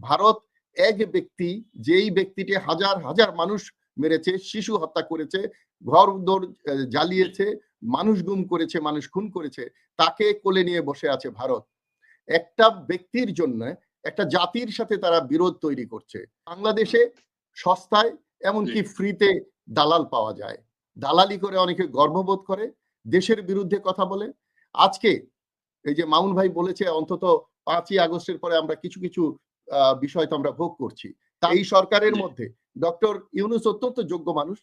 ভারত এক ব্যক্তি যেই ব্যক্তিটি হাজার হাজার মানুষ মেরেছে শিশু হত্যা করেছে ঘর দৌড় জ্বালিয়েছে মানুষ গুম করেছে মানুষ খুন করেছে তাকে কোলে নিয়ে বসে আছে ভারত। একটা ব্যক্তির জন্য একটা জাতির সাথে তারা বিরোধ তৈরি করছে। বাংলাদেশে সস্তায় এমনকি ফ্রিতে দালাল পাওয়া যায়। দালালি করে অনেকে গর্ববোধ করে দেশের বিরুদ্ধে কথা বলে। আজকে এই যে মামুন ভাই বলেছে অন্তত পাঁচই আগস্টের পরে আমরা কিছু কিছু বিষয় তো আমরা ভোগ করছি। তা এই সরকারের মধ্যে ডক্টর ইউনুস অত্যন্ত যোগ্য মানুষ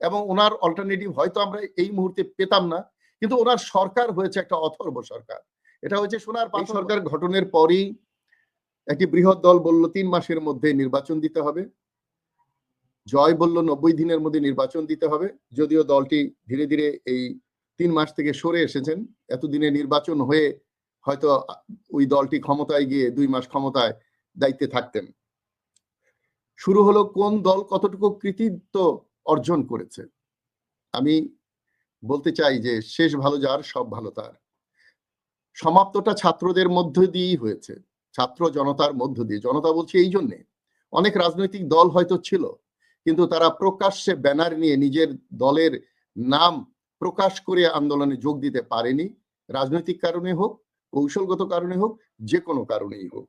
এবং ওনার অল্টারনেটিভ হয়তো আমরা এই মুহূর্তে পেতাম না কিন্তু ওনার সরকার হয়েছে একটা অথর্ব সরকার। এটা হচ্ছে সোনার পাঁচ সরকার ঘটনের পরই একটি বৃহৎ দল বলল তিন মাসের মধ্যে নির্বাচন দিতে হবে। জয় বলল নব্বই দিনের মধ্যে নির্বাচন দিতে হবে। যদিও দলটি ধীরে ধীরে এই তিন মাস থেকে সরে এসেছেন। এতদিনে নির্বাচন হয়ে হয়তো ওই দলটি ক্ষমতায় গিয়ে দুই মাস ক্ষমতায় দায়িত্বে থাকতেন। শুরু হলো কোন দল কতটুকু কৃতিত্ব অর্জন করেছে। আমি বলতে চাই যে শেষ ভালো যার, সব ভালো তার। সমাপ্তটা ছাত্রদের মধ্য দিয়েই হয়েছে। ছাত্র জনতার মধ্য দিয়ে। জনতা বলছে এই জন্যে। অনেক রাজনৈতিক দল হয়তো ছিল, কিন্তু তারা প্রকাশ্যে ব্যানার নিয়ে নিজের দলের নাম প্রকাশ করে আন্দোলনে যোগ দিতে পারেনি। রাজনৈতিক কারণে হোক, কৌশলগত কারণে হোক, যে কোনো কারণেই হোক।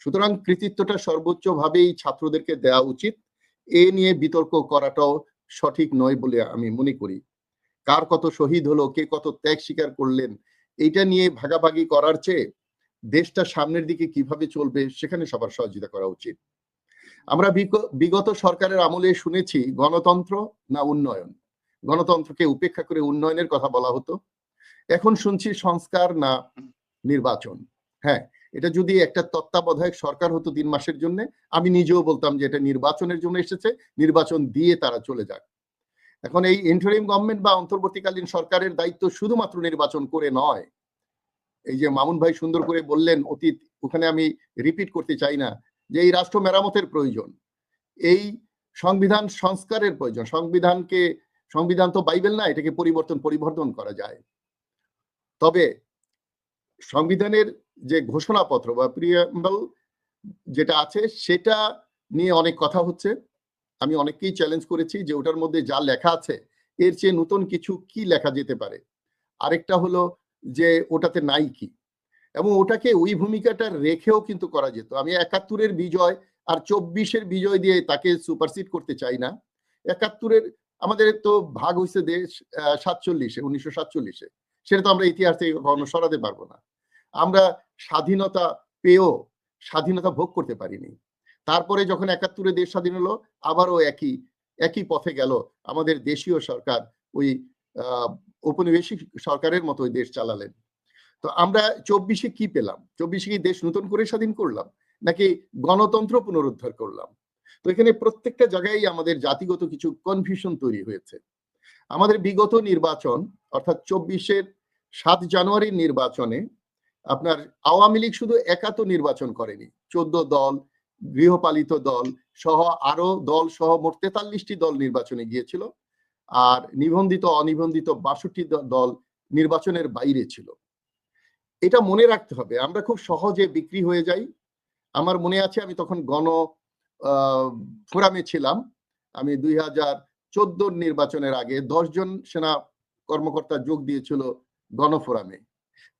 সুতরাং কৃতিত্বটা সর্বোচ্চভাবেই ছাত্রদেরকে দেওয়া উচিত। এ নিয়ে বিতর্ক করাটাও সঠিক নয় বলে আমি মনে করি। কার কত শহীদ হলো, কে কত ত্যাগ স্বীকার করলেন, এইটা নিয়ে ভাগাভাগি করার চেয়ে দেশটা সামনের দিকে কীভাবে চলবে সেখানে সবার সহযোগিতা করা উচিত। আমরা বিগত সরকারের আমলে শুনেছি, গণতন্ত্র না উন্নয়ন? গণতন্ত্রকে উপেক্ষা করে উন্নয়নের কথা বলা হতো। এখন শুনছি সংস্কার না নির্বাচন। হ্যাঁ এটা যদি একটা তত্ত্বাবধায়ক সরকার হতো তিন মাসের জন্য, আমি নিজেও বলতাম যে এটা নির্বাচনের জন্য এসেছে, নির্বাচন দিয়ে তারা চলে যাক। এখন এই ইন্টারিম গভর্নমেন্ট বা অন্তর্বর্তীকালীন সরকারের দায়িত্ব শুধুমাত্র নির্বাচন করে নয়। এই যে মামুন ভাই সুন্দর করে বললেন, অতীত, ওখানে আমি রিপিট করতে চাই না, যে এই রাষ্ট্র মেরামতের প্রয়োজন, এই সংবিধান সংস্কারের প্রয়োজন, সংবিধানকে, সংবিধান তো বাইবেল না, এটাকে পরিবর্তন পরিবর্তন করা যায়। তবে সংবিধানের যে ঘোষণাপত্র বা প্রিয়াম্বল যেটা আছে, সেটা নিয়ে অনেক কথা হচ্ছে। আমি অনেককেই চ্যালেঞ্জ করেছি যে ওটার মধ্যে যা লেখা আছে, এর চেয়ে নতুন কিছু কি লেখা যেতে পারে? আরেকটা হলো যে ওটাতে নাই কি? এবং ওটাকে ওই ভূমিকাটা রেখেও কিন্তু করা যেত। আমি একাত্তরের বিজয় আর চব্বিশের বিজয় দিয়ে তাকে সুপারসিড করতে চাই না। একাত্তরের আমাদের তো ভাগ হয়েছে দেশ সাতচল্লিশে, উনিশশো সাতচল্লিশে। সেটা তো আমরা ইতিহাস থেকে কখনো সরাতে পারব না। আমরা স্বাধীনতা পেয়েও স্বাধীনতা ভোগ করতে পারিনি। তারপরে যখন একাত্তরে দেশ স্বাধীন হলো, আবারও একই একই পথে গেল আমাদের দেশীয় সরকার, ওই ঔপনিবেশিক সরকারের মতো দেশ চালালেন। তো আমরা চব্বিশে কি পেলাম? চব্বিশে কি দেশ নতুন করে স্বাধীন করলাম? নাকি গণতন্ত্র পুনরুদ্ধার করলাম? তো এখানে প্রত্যেকটা জায়গায় আমাদের জাতিগত কিছু কনফিউশন তৈরি হয়েছে। আমাদের বিগত নির্বাচন, অর্থাৎ চব্বিশের সাত জানুয়ারির নির্বাচনে আপনার আওয়ামী লীগ শুধু একাত নির্বাচন করেনি, চোদ্দ দল, গৃহপালিত দল সহ আরও দল সহ মোট তেতাল্লিশটি দল নির্বাচনে গিয়েছিল আর নিবন্ধিত, অনিবন্ধিত বাষট্টি দল নির্বাচনের বাইরে ছিল। এটা মনে রাখতে হবে, আমরা খুব সহজে বিক্রি হয়ে যাই। আমার মনে আছে আমি তখন গণ ফোরামে ছিলাম। আমি দুই হাজার চোদ্দ নির্বাচনের আগে দশজন সেনা কর্মকর্তা যোগ দিয়েছিল গণফোরামে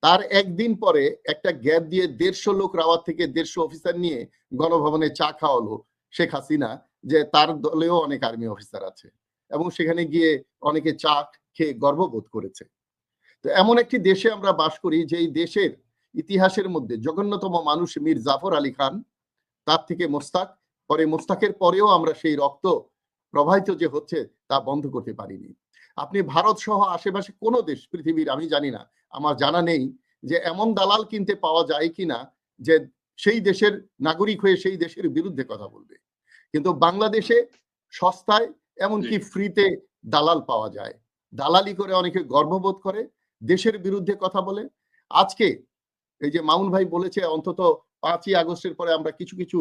তার একদিন পরে একটা গ্যাপ দিয়ে দেড়শো লোক রাওয়ার থেকে দেড়শো অফিসার নিয়ে গণভবনে চা খাওয়ালো শেখ হাসিনা, যে তার দলেও অনেক আর্মি অফিসার আছে। এবং সেখানে গিয়ে অনেকে চা খেয়ে গর্ববোধ করেছে। তো এমন একটি দেশে আমরা বাস করি যে এই দেশের ইতিহাসের মধ্যে জঘন্যতম মানুষ মীর জাফর আলী খান, তার থেকে মোস্তাক। পরে মোস্তাকের পরেও আমরা সেই রক্ত প্রবাহিত যে হচ্ছে তা বন্ধ করতে পারিনি। আপনি ভারত সহ আশেপাশে কোনো দেশ পৃথিবীর আমি জানি না আমার জানা নেই যে এমন দালাল কিনতে পাওয়া যায় কিনা যে সেই দেশের নাগরিক হয়ে সেই দেশের বিরুদ্ধে কথা বলবে। কিন্তু বাংলাদেশে সস্তায় এমনকি ফ্রিতে দালাল পাওয়া যায়। দালালি করে অনেকে গর্ববোধ করে দেশের বিরুদ্ধে কথা বলে। আজকে এই যে মামুন ভাই বলেছে অন্তত পাঁচই আগস্টের পরে আমরা কিছু কিছু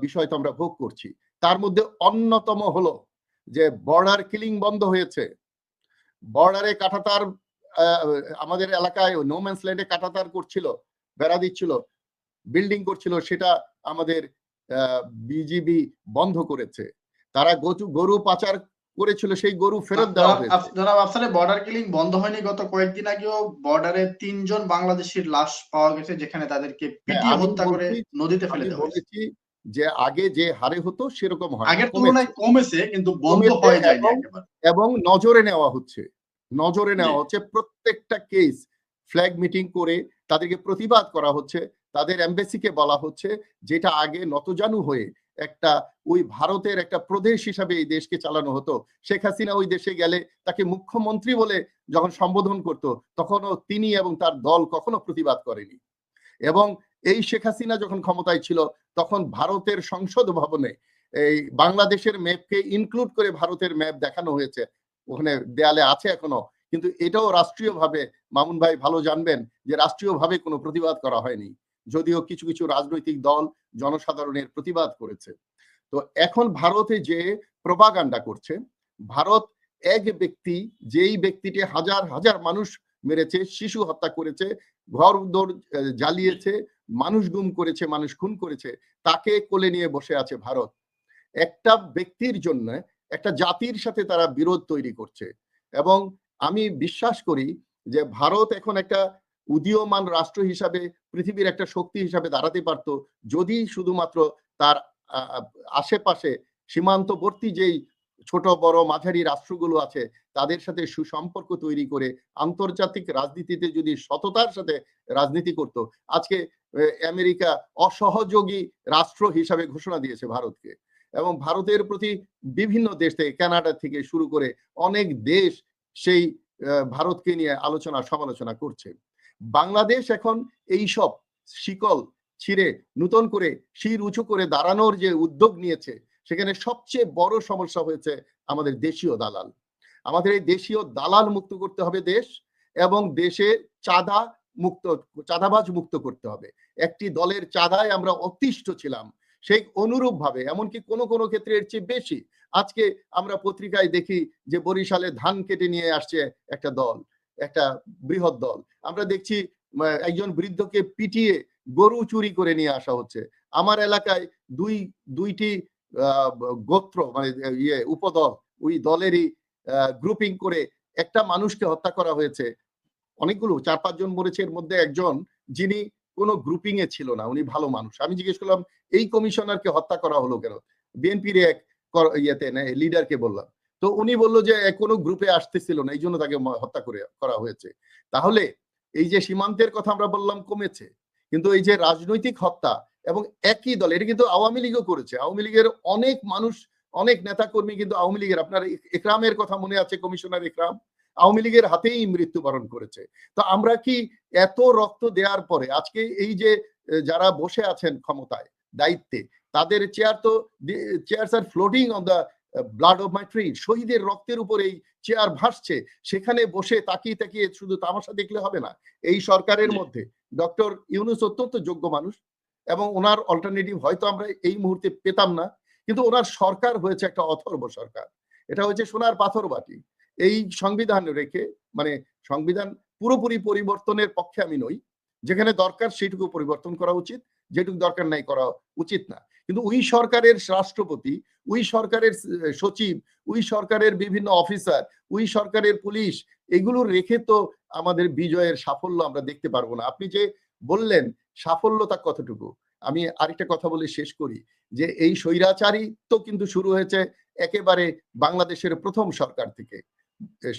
বিষয় তো আমরা ভোগ করছি। তার মধ্যে অন্যতম হলো যে বর্ডার কিলিং বন্ধ হয়েছে। বর্ডারে কাটাতার আমাদের এলাকায় নোম্যান্স ল্যান্ডে কাটাতার করছিল বেড়া দিচ্ছিল বিল্ডিং করছিল সেটা আমাদের বিজিবি বন্ধ করেছে। তারা গরু- পাচার করেছিল সেই গরু ফেরত দেওয়া জনাব হয়েছে। জনাব আফসারের বর্ডার কিলিং বন্ধ হয়নি গত কয়েকদিন আগেও বর্ডারে তিনজন বাংলাদেশির লাশ পাওয়া গেছে যেখানে তাদেরকে পিটিয়ে হ্যাঁ, হত্যা করে নদীতে ফেলে দেওয়া হয়েছে। যে আগে যে হারে হতো সেরকম হয় আগের তুলনায় কমেছে কিন্তু বন্ধ হয়ে একেবারে। এবং নজরে নেওয়া হচ্ছে। নজরে নেওয়া হচ্ছে প্রত্যেকটা কেস ফ্ল্যাগ মিটিং করে তাদেরকে প্রতিবাদ করা হচ্ছে তাদের এমবেসিকে বলা হচ্ছে যেটা আগে নতজানু হয়ে একটা ওই ভারতের একটা প্রদেশ হিসাবে এই দেশকে চালানো হতো। শেখ হাসিনা ওই দেশে গেলে তাকে মুখ্যমন্ত্রী বলে যখন সম্বোধন করত তখনও তিনি এবং তার দল কখনো প্রতিবাদ করেনি। এবং এই শেখ হাসিনা যখন ক্ষমতায় ছিল, তখন ভারতের সংসদ ভবনে এই বাংলাদেশের ম্যাপকে ইনক্লুড করে ভারতের ম্যাপ দেখানো হয়েছে। ওখানে দেয়ালে আছে এখনও। কিন্তু এটাও রাষ্ট্রীয়ভাবে, মামুন ভাই ভালো জানবেন যে রাষ্ট্রীয়ভাবে কোনো প্রতিবাদ করা হয়নি। যদিও কিছু কিছু রাজনৈতিক দল জনসাধারণের প্রতিবাদ করেছে। তো এখন ভারতে যে প্রপাগান্ডা করছে, ভারত এক ব্যক্তি, যেই ব্যক্তিটি হাজার হাজার মানুষ মেরেছে, শিশু হত্যা করেছে ঘর দৌড় জ্বালিয়েছে মানুষ গুম করেছে, মানুষ খুন করেছে, তাকে কোলে নিয়ে বসে আছে ভারত। একটা ব্যক্তির জন্য, একটা জাতির সাথে তারা বিরোধ তৈরি করছে। এবং আমি বিশ্বাস করি যে ভারত এখন একটা উদীয়মান রাষ্ট্র হিসাবে, পৃথিবীর একটা শক্তি হিসাবে দাঁড়াতে পারতো, যদি শুধুমাত্র তার আশেপাশে সীমান্তবর্তী যেই ছোট, বড় মাঝারি রাষ্ট্রগুলো আছে, তাদের সাথে সুসম্পর্ক তৈরি করে আন্তর্জাতিক রাজনীতিতে যদি সততার সাথে রাজনীতি করত, আজকে আমেরিকা অসহযোগী রাষ্ট্র হিসাবে ঘোষণা দিয়েছে ভারতকে। এবং ভারতের প্রতি বিভিন্ন দেশ থেকে, কানাডা থেকে শুরু করে অনেক দেশ সেই ভারতকে নিয়ে আলোচনা, সমালোচনা করছে। বাংলাদেশ এখন এই সব শিকল ছিঁড়ে, নূতন করে শির উঁচু করে দাঁড়ানোর যে উদ্যোগ নিয়েছে, সেখানে সবচেয়ে বড় সমস্যা হয়েছে আমাদের দেশীয় দালাল। আমাদের এই দেশীয় দালাল মুক্ত করতে হবে দেশ এবং দেশে চাঁদা মুক্ত, চাঁদাবাজ মুক্ত করতে হবে। একটি দলের চাঁদায় আমরা অতিষ্ঠ ছিলাম। সেই অনুরূপ ভাবে এমনকি কোনো কোনো ক্ষেত্রে এর চেয়ে বেশি, আজকে আমরা পত্রিকায় দেখি যে বরিশালে ধান কেটে নিয়ে আসছে একটা দল, একটা বৃহৎ দল। আমরা দেখছি একজন বৃদ্ধকে পিটিয়ে গরু চুরি করে নিয়ে আসা হচ্ছে। আমার এলাকায় দুই, দুইটি গোত্র মানে ইয়ে উপদল, ওই দলেরই গ্রুপিং করে একটা মানুষকে হত্যা করা হয়েছে। অনেকগুলো চার পাঁচজন মরেছে, এর মধ্যে একজন যিনি কোনো গ্রুপিং এ ছিল না, উনি ভালো মানুষ। আমি জিজ্ঞেস করলাম, এই কমিশনারকে হত্যা করা হলো কেন? বিএনপির এক ইয়েতে লিডারকে বললাম। তো উনি বলল যে কোনো গ্রুপে আসতেছিল না, এই জন্য তাকে হত্যা করে, করা হয়েছে। তাহলে এই যে সীমান্তের কথা আমরা বললাম কমেছে, কিন্তু এই যে রাজনৈতিক হত্যা এবং একই দল, এটা কিন্তু আওয়ামী লীগও করেছে। আওয়ামী লীগের অনেক মানুষ, অনেক নেতা কর্মী কিন্তু আওয়ামী লীগের। আপনার ইকরামের কথা মনে আছে কমিশনার ইকরাম আওয়ামী লীগের হাতেই মৃত্যুবরণ করেছে। তো আমরা কি এত রক্ত দেওয়ার পরে আজকে এই যে যারা বসে আছেন ক্ষমতায় দায়িত্বে তাদের চেয়ার তো chairs R floating on the blood of martyr শহীদের রক্তের উপর এই চেয়ার ভাসছে সেখানে বসে তাকিয়ে তাকিয়ে শুধু তামাশা দেখলে হবে না। এই সরকারের মধ্যে ডক্টর ইউনুস অত্যন্ত যোগ্য মানুষ এবং ওনার অল্টারনেটিভ হয়তো আমরা এই মুহূর্তে পেতাম না কিন্তু ওনার সরকার হয়েছে একটা অথর্ব সরকার। এটা হয়েছে সোনার পাথর বাটি এই সংবিধান রেখে মানে সংবিধান পুরোপুরি পরিবর্তনের পক্ষে আমি নই। যেখানে দরকার সেইটুকু পরিবর্তন করা উচিত, যেটুকু দরকার নাই করা উচিত না। কিন্তু ওই সরকারের রাষ্ট্রপতি, ওই সরকারের সচিব, ওই সরকারের বিভিন্ন অফিসার, ওই সরকারের পুলিশ, এগুলো রেখে তো আমাদের বিজয়ের সাফল্য আমরা দেখতে পারব না। আপনি যে বললেন সাফল্যতা কতটুকু? আমি আরেকটা কথা বলে শেষ করি যে, এই স্বৈরাচারী তো কিন্তু শুরু হয়েছে একেবারে বাংলাদেশের প্রথম সরকার থেকে।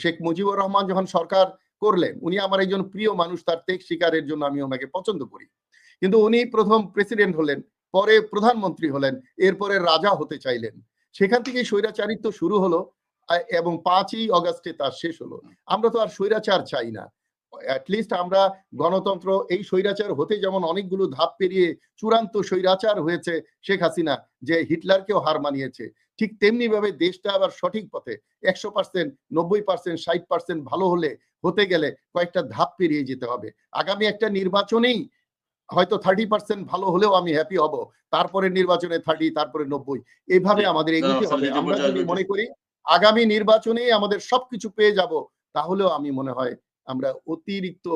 শেখ মুজিবুর রহমান যখন সরকার করলেন, উনি আমার একজন প্রিয় মানুষ, তার ত্যাগ শিকারের জন্য আমি ওনাকে পছন্দ করি। কিন্তু উনি প্রথম প্রেসিডেন্ট হলেন, পরে প্রধানমন্ত্রী হলেন, এরপরে রাজা হতে চাইলেন। সেখান থেকে স্বৈরাচারিত্ব শুরু হলো এবং পাঁচই অগাস্টে তার শেষ হলো। আমরা তো আর স্বৈরাচার চাই না। অ্যাটলিস্ট আমরা গণতন্ত্র, এই স্বৈরাচার হতে যেমন অনেকগুলো ধাপ পেরিয়ে চূড়ান্ত স্বৈরাচার হয়েছে শেখ হাসিনা, যে হিটলারকেও হার মানিয়েছে। ঠিক তেমনি ভাবে দেশটা আবার সঠিক পথে। একশো পার্সেন্ট নব্বই পার্সেন্ট ষাট পার্সেন্ট ভালো হলে হতে গেলে কয়েকটা ধাপ পেরিয়ে যেতে হবে। আগামী একটা নির্বাচনেই হয়তো থার্টি পার্সেন্ট ভালো হলেও আমি হ্যাপি হব তারপরে নির্বাচনে থার্টি তারপরে নব্বই। এভাবে আমাদের এগোতে হবে। আমরা যদি মনে করি আগামী নির্বাচনে আমাদের সবকিছু পেয়ে যাব তাহলেও আমি মনে হয় আমরা অতিরিক্ত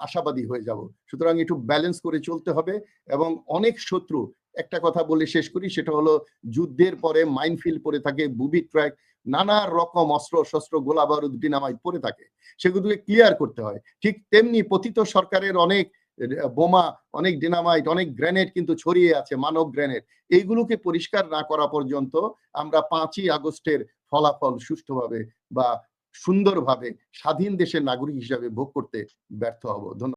আশাবাদী হয়ে যাব। সুতরাং একটু ব্যালেন্স করে চলতে হবে এবং অনেক শত্রু একটা কথা বলে শেষ করি, সেটা হলো যুদ্ধের পরে মাইনফিল্ড পড়ে থাকে বুবি ট্র্যাক নানা রকম অস্ত্র শস্ত্র গোলা বারুদ ডিনামাইট পরে থাকে। সেগুলোকে ক্লিয়ার করতে হয়। ঠিক তেমনি পতিত সরকারের অনেক বোমা, অনেক ডিনামাইট অনেক গ্রেনেড কিন্তু ছড়িয়ে আছে, মানব গ্রেনেড এইগুলোকে পরিষ্কার না করা পর্যন্ত আমরা পাঁচই আগস্টের ফলাফল সুষ্ঠুভাবে বা সুন্দরভাবে স্বাধীন দেশের নাগরিক হিসাবে ভোগ করতে ব্যর্থ হব। ধন্যবাদ।